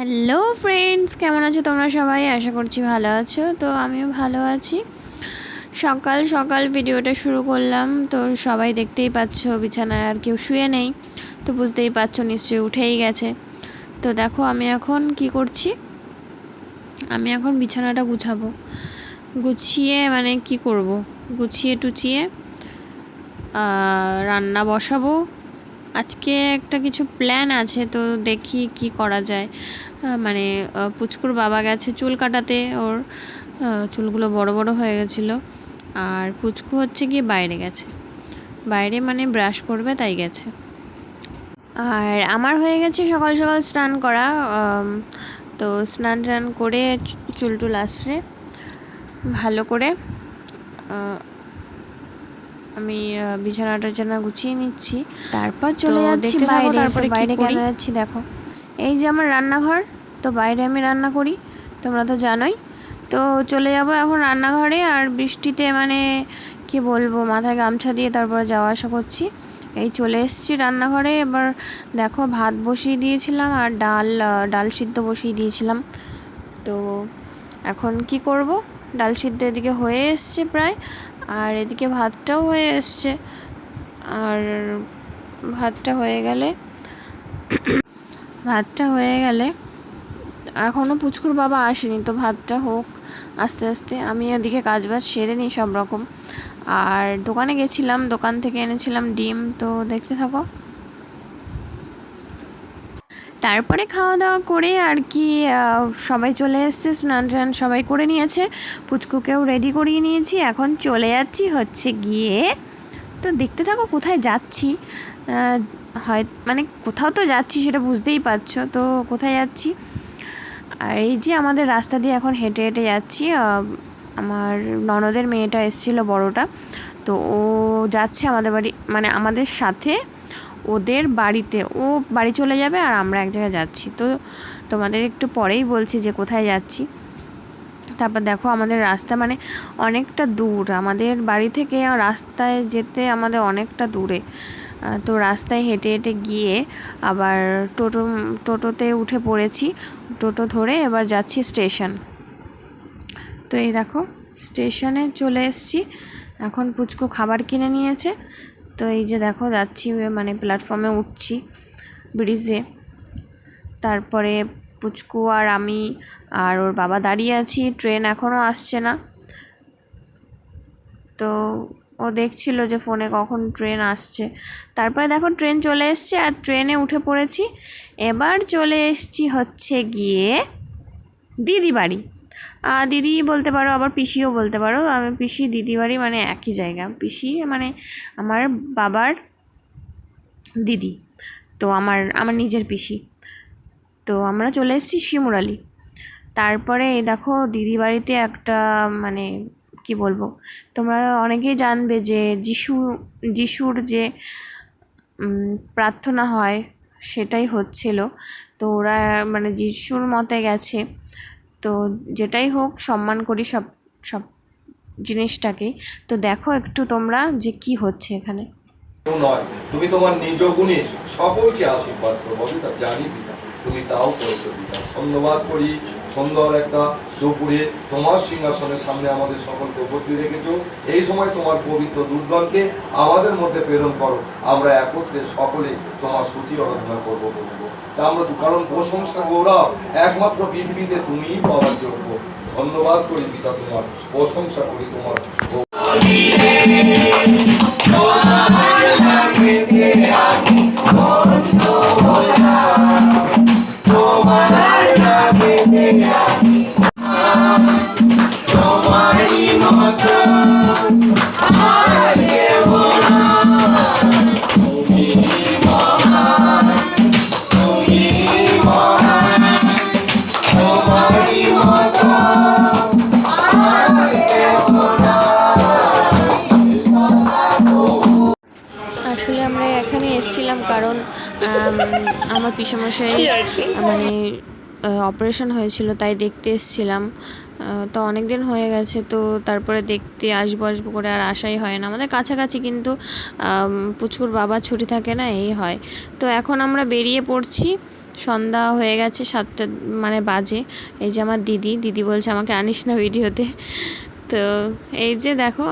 Hello friends কেমন আছো তোমরা সবাই? আশা করছি ভালো আছো। তো আমিও ভালো আছি। সকাল সকাল ভিডিওটা শুরু করলাম। তো সবাই দেখতেই পাচ্ছ, বিছানায় আর কেউ শুয়ে নেই। তো বুঝতেই পারছ, নিশ্চয়ই উঠেই গেছে। তো দেখো, আমি এখন কি করছি? আমি এখন বিছানাটা গুছাবো। গুছিয়ে মানে কি করব? গুছিয়ে টুচিয়ে রান্না বসাবো। আজকে একটা কিছু প্ল্যান আছে, তো দেখি কি করা যায়। মানে পুচকুর বাবা গেছে চুল কাটাতে, ওর চুলগুলো বড় বড় হয়ে গেছিল। আর পুচকু হচ্ছে গিয়ে বাইরে গেছে। বাইরে মানে ব্রাশ করবে, তাই গেছে। আর আমার হয়ে গেছে সকাল সকাল স্নান করা। তো স্নান টান করে চুল টুল আসরে ভালো করে আমি বিছানা টিছানা গুছিয়ে নিচ্ছি। তারপর চলে যাচ্ছি বাইরে তারপরে তারপরে বাইরে কেন যাচ্ছি দেখো। এই যে আমার রান্নাঘর তো বাইরে আমি রান্না করি তোমরা তো জানোই। তো চলে যাব এখন রান্নাঘরে আর বৃষ্টিতে মানে কি বলব মাথায় গামছা দিয়ে তারপরে যাওয়া আসা করছি। এই চলে এসেছি রান্নাঘরে এবার দেখো ভাত বসিয়ে দিয়েছিলাম আর ডাল ডাল সিদ্ধ বসিয়ে দিয়েছিলাম। তো এখন কি করব? ডাল সিদ্ধ এদিকে হয়ে এসছে প্রায়, আর এদিকে ভাতটাও হয়ে এসছে। আর ভাতটা হয়ে গেলে, ভাতটা হয়ে গেলে এখনও পুচকুর বাবা আসেনি, তো ভাতটা হোক, আস্তে আস্তে আমি এদিকে কাজ বাজ সেরে নিই সব রকম। আর দোকানে গেছিলাম, দোকান থেকে এনেছিলাম ডিম, তো দেখতে থাকো। তারপরে খাওয়া দাওয়া করে আর কি সবাই চলে এসছে, স্নান টান সবাই করে নিয়েছে। পুচকুকেও রেডি করিয়ে নিয়েছি। এখন চলে যাচ্ছি হচ্ছে গিয়ে, তো দেখতে থাকো কোথায় যাচ্ছি। হয় মানে কোথাও তো যাচ্ছি সেটা বুঝতেই পারছ, তো কোথায় যাচ্ছি? আর এই যে আমাদের রাস্তা দিয়ে এখন হেঁটে হেঁটে যাচ্ছি আমার ননদের মেয়েটা এসেছিল বড়টা, তো ও যাচ্ছে আমাদের বাড়ি মানে আমাদের সাথে। ওদের বাড়িতে, ও বাড়ি চলে যাবে আর আমরা এক জায়গায় যাচ্ছি। তো তোমাদের একটু পরেই বলছি যে কোথায় যাচ্ছি। তারপর দেখো আমাদের রাস্তা মানে অনেকটা দূর। আমাদের বাড়ি থেকে রাস্তায় যেতে আমাদের অনেকটা দূরে। তো রাস্তায় হেঁটে হেঁটে গিয়ে আবার টোটো, টোটোতে উঠে পড়েছি। টোটো ধরে এবার যাচ্ছি স্টেশন। তো এই দেখো, স্টেশনে চলে এসেছি। এখন পুচকু খাবার কিনে নিয়েছে। তো এই যে দেখো, যাচ্ছি মানে প্ল্যাটফর্মে উঠছি ব্রিজে। তারপরে পুচকু আর আমি আর ওর বাবা দাঁড়িয়ে আছি ট্রেন এখনও আসছে না। তো ও দেখছিল যে ফোনে কখন ট্রেন আসছে। তারপরে দেখো ট্রেন চলে এসছে আর ট্রেনে উঠে পড়েছি। এবার চলে এসছি হচ্ছে গিয়ে দিদি বাড়ি দিদি বলতে পারো, আবার পিসিও বলতে পারো আমি পিসি দিদি বাড়ি মানে একই জায়গা। পিসি মানে আমার বাবার দিদি, তো আমার আমার নিজের পিসি। তো আমরা চলে এসেছি শিমুরালি। তারপরে দেখো দিদি বাড়িতে একটা মানে কি বলব, তোমরা অনেকেই জানবে যে যিশু, যিশুর যে প্রার্থনা হয় সেটাই হচ্ছিল। তো ওরা মানে যিশুর মতে গেছে। তো যেটাই হোক, সম্মান করি সব সব জিনিসটাকেই। তো দেখো একটু তোমরা যে কি হচ্ছে এখানে। নয়, তুমি তোমার নিজ গুণে সকলকে আশীর্বাদ আমি তা জানি পিতা তুমি তাও করেছ পিতা ধন্যবাদ করি, সুন্দর একটা দুপুরে তোমার সিংহাসনের সামনে আমাদের সকলকে উপস্থিত রেখেছো। এই সময় তোমার পবিত্র দুর্গণকে আমাদের মধ্যে প্রেরণ করো। আমরা একত্রে সকলে তোমার শ্রুতি আরাধনা করব বলব আমরা কারণ প্রশংসা গৌরব। একমাত্র পৃথিবীতে তুমি পাওয়ার যোগ্য। ধন্যবাদ করি পিতা তোমার। প্রশংসা করি তোমার। এসেছিলাম কারণ আমার পিসমশাই মানে অপারেশন হয়েছিল তাই দেখতে এসেছিলাম। তো অনেক দিন হয়ে গেছে তো তারপরে দেখতে আসব আসব করে আর আসাই হয় না। আমাদের কাছাকাছি কিন্তু আম, পুচকুর বাবা ছুটি থাকে না এই হয়। তো এখন আমরা বেরিয়ে পড়ছি সন্ধ্যা হয়ে গেছে সাতটা মানে বাজে। এই যে আমার দিদি দিদি বলছে আমাকে আনিস না ভিডিওতে। তো এই যে দেখো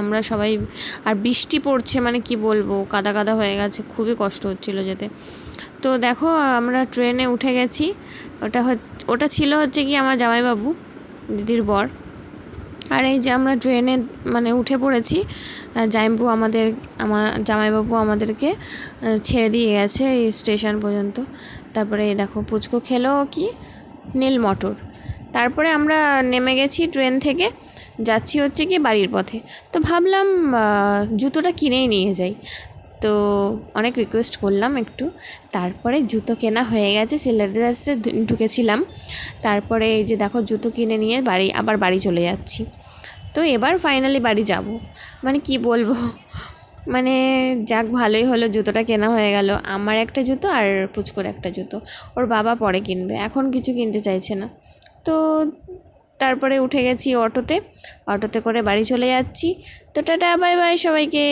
আমরা সবাই, আর বৃষ্টি পড়ছে মানে কি বলব, কাদা কাদা হয়ে গেছে, খুবই কষ্ট হচ্ছিল যেতে। তো দেখো, আমরা ট্রেনে উঠে গেছি। ওটা ওটা ছিল হচ্ছে কি আমার জামাইবাবু, দিদির বর। আর এই যে আমরা ট্রেনে মানে উঠে পড়েছি জামাইবাবু আমাদের, আমার জামাইবাবু আমাদেরকে ছেড়ে দিয়ে গেছে এই স্টেশন পর্যন্ত। তারপরে দেখো, পুচকো খেলো কি? নীল মটর। তারপরে আমরা নেমে গেছি ট্রেন থেকে। যাচ্ছি হচ্ছে কি বাড়ির পথে। তো ভাবলাম জুতোটা কিনেই নিয়ে যাই। তো অনেক রিকোয়েস্ট করলাম একটু। তারপরে জুতো কেনা হয়ে গেছে সিলেদার্সে ঢুকেছিলাম। তারপরে এই যে দেখো, জুতো কিনে নিয়ে বাড়ি, আবার বাড়ি চলে যাচ্ছি। তো এবার ফাইনালি বাড়ি যাব। মানে কি বলব? মানে যাক, ভালোই হলো, জুতোটা কেনা হয়ে গেল। আমার একটা জুতো আর পুচকোর একটা জুতো। ওর বাবা পরে কিনবে, এখন কিছু কিনতে চাইছে না। তো তারপরে উঠে গেছি অটোতে। অটোতে করে বাড়ি চলে যাচ্ছি। তো টাটা বাই বাই সবাইকে।